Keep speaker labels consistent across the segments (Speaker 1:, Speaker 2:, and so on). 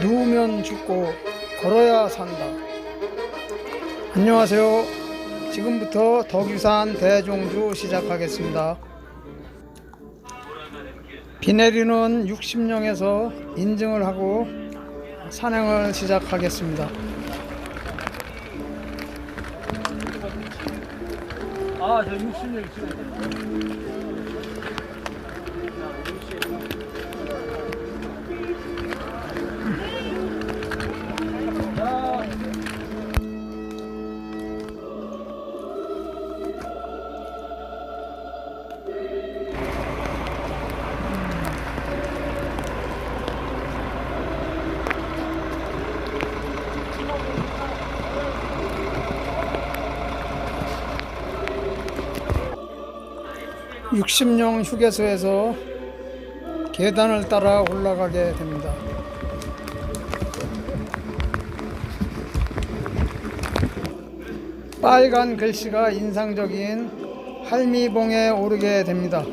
Speaker 1: 누우면 죽고 걸어야 산다. 안녕하세요. 지금부터 덕유산 대종주 시작하겠습니다. 비 내리는 60령에서 인증을 하고 산행을 시작하겠습니다.
Speaker 2: 아, 저 60령
Speaker 1: 있어요. 60령 휴게소에서 계단을 따라 올라가게 됩니다. 빨간 글씨가 인상적인 할미봉에 오르게 됩니다.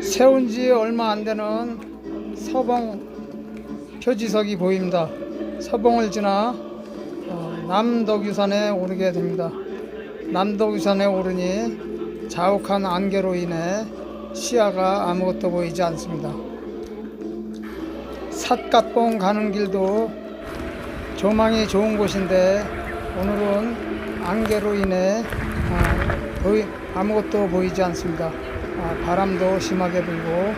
Speaker 1: 세운 지 얼마 안 되는 서봉 표지석이 보입니다. 서봉을 지나 남덕유산에 오르게 됩니다. 남덕유산에 오르니 자욱한 안개로 인해 시야가 아무것도 보이지 않습니다. 삿갓봉 가는 길도 조망이 좋은 곳인데 오늘은 안개로 인해 아, 보이, 아무것도 보이지 않습니다. 아, 바람도 심하게 불고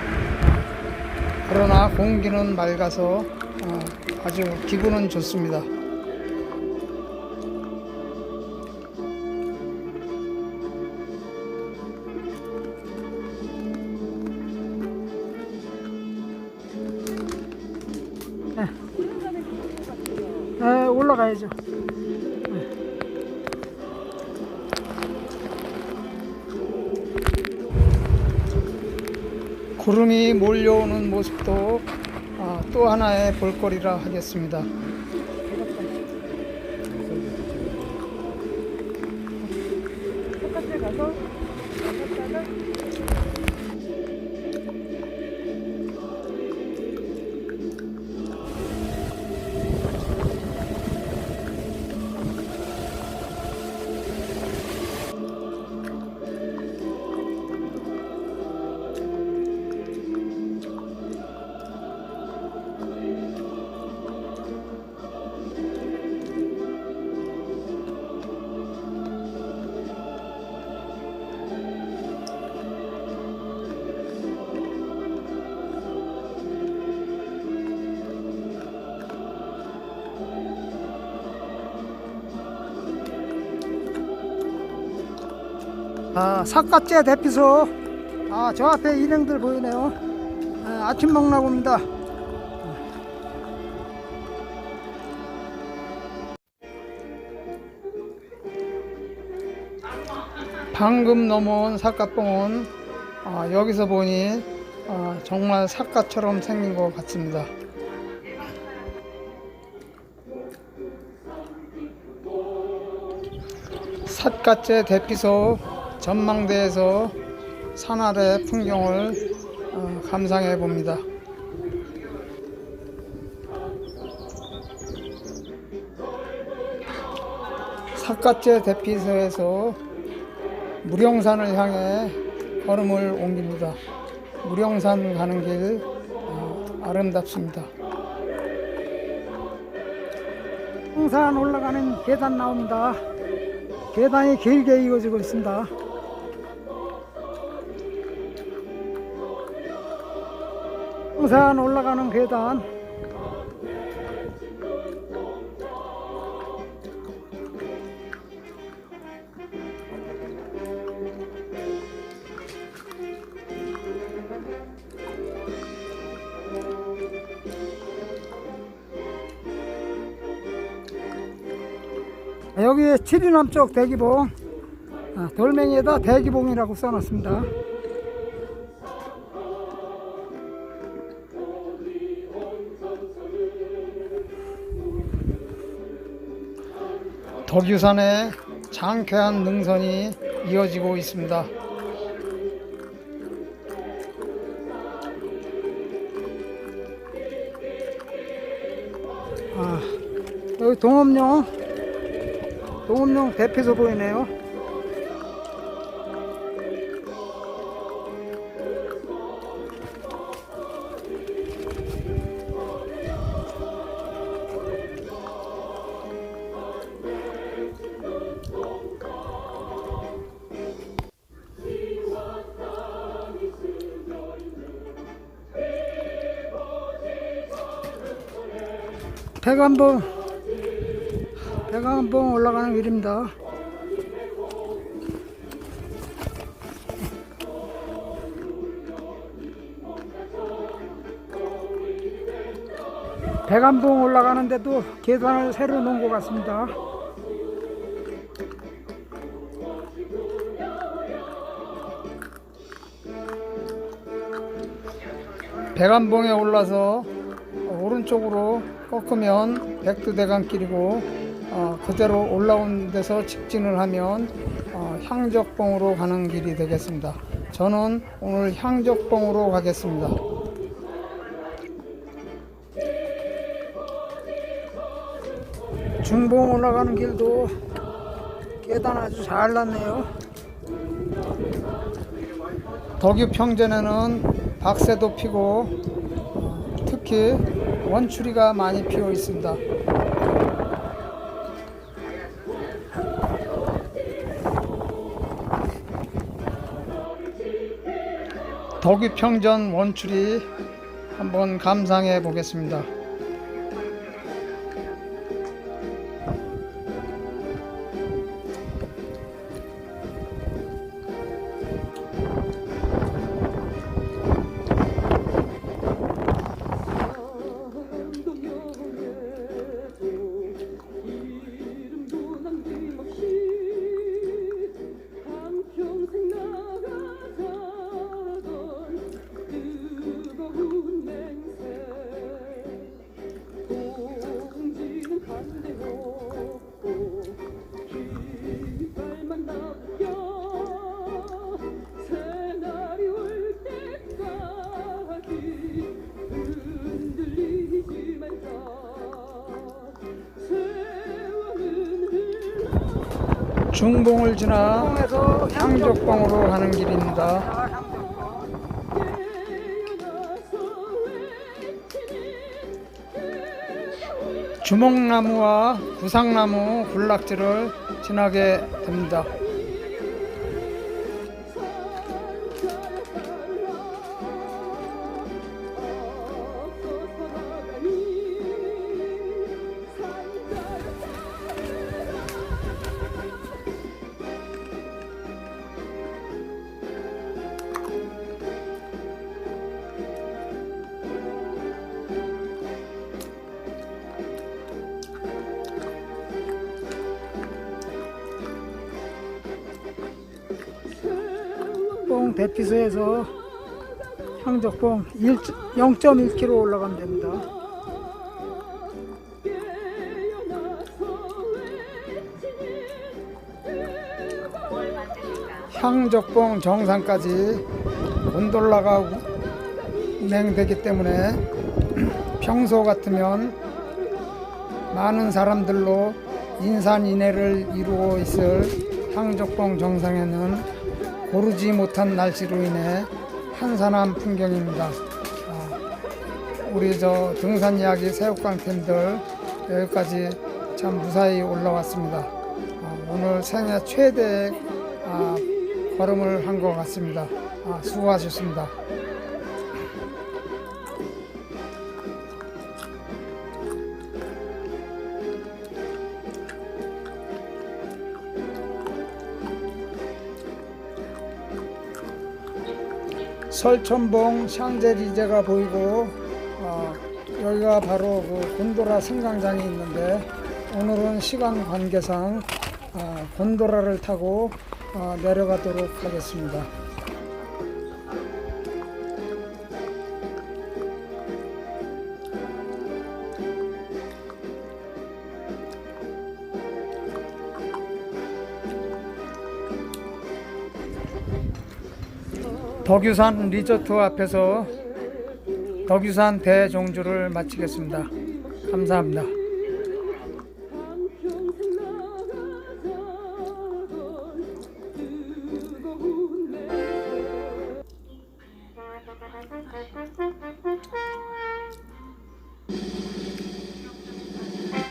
Speaker 1: 그러나 공기는 맑아서 아, 아주 기분은 좋습니다. 올라가야죠. 구름이 몰려오는 모습도 아, 또 하나의 볼거리라 하겠습니다. 아, 삿갓제 대피소. 아, 저 앞에 일행들 보이네요. 아, 아침 먹나 봅니다. 방금 넘어온 삿갓봉은 아, 여기서 보니 아, 정말 삿갓처럼 생긴 것 같습니다. 삿갓제 대피소 전망대에서 산 아래 풍경을 어, 감상해 봅니다. 삿갓제 대피소에서 무령산을 향해 걸음을 옮깁니다. 무령산 가는 길 어, 아름답습니다. 홍산 올라가는 계단 나옵니다. 계단이 길게 이어지고 있습니다. 홍산 올라가는 계단. 여기 칠리남 쪽 대기봉 아, 돌멩이에다 대기봉이라고 써놨습니다. 도류산의 장쾌한 능선이 이어지고 있습니다. 아, 여기 동업용 동업용 대피소 보이네요. 백안봉 백안봉 올라가는 길입니다. 백암봉 올라가는데도 계단을 새로 놓은 것 같습니다. 백암봉에 올라서 오른쪽으로 꺾으면 백두대간길이고 어, 그대로 올라온 데서 직진을 하면 어, 향적봉으로 가는 길이 되겠습니다. 저는 오늘 향적봉으로 가겠습니다. 중봉 올라가는 길도 계단 아주 잘 났네요. 덕유평전에는 박새도 피고 이렇게 원추리가 많이 피어 있습니다. 덕유평전 원추리 한번 감상해 보겠습니다. 중봉을 지나 향족봉으로 가는 길입니다. 주먹나무와 구상나무 군락지를 지나게 됩니다. 적봉 대피소에서 향적봉 0.1km 올라가면 됩니다. 향적봉 정상까지 곤돌라가 운행되기 때문에 평소 같으면 많은 사람들로 인산인해를 이루고 있을 향적봉 정상에는 고르지 못한 날씨로 인해 한산한 풍경입니다. 아, 우리 저 등산 이야기 새우깡 팀들 여기까지 참 무사히 올라왔습니다. 아, 오늘 생애 최대 아, 걸음을 한 것 같습니다. 수고하셨습니다. 설천봉 샹제리제가 보이고 어, 여기가 바로 그 곤도라 승강장이 있는데 오늘은 시간 관계상 어, 곤도라를 타고 어, 내려가도록 하겠습니다. 덕유산 리조트 앞에서
Speaker 3: 덕유산 대종주를 마치겠습니다. 감사합니다.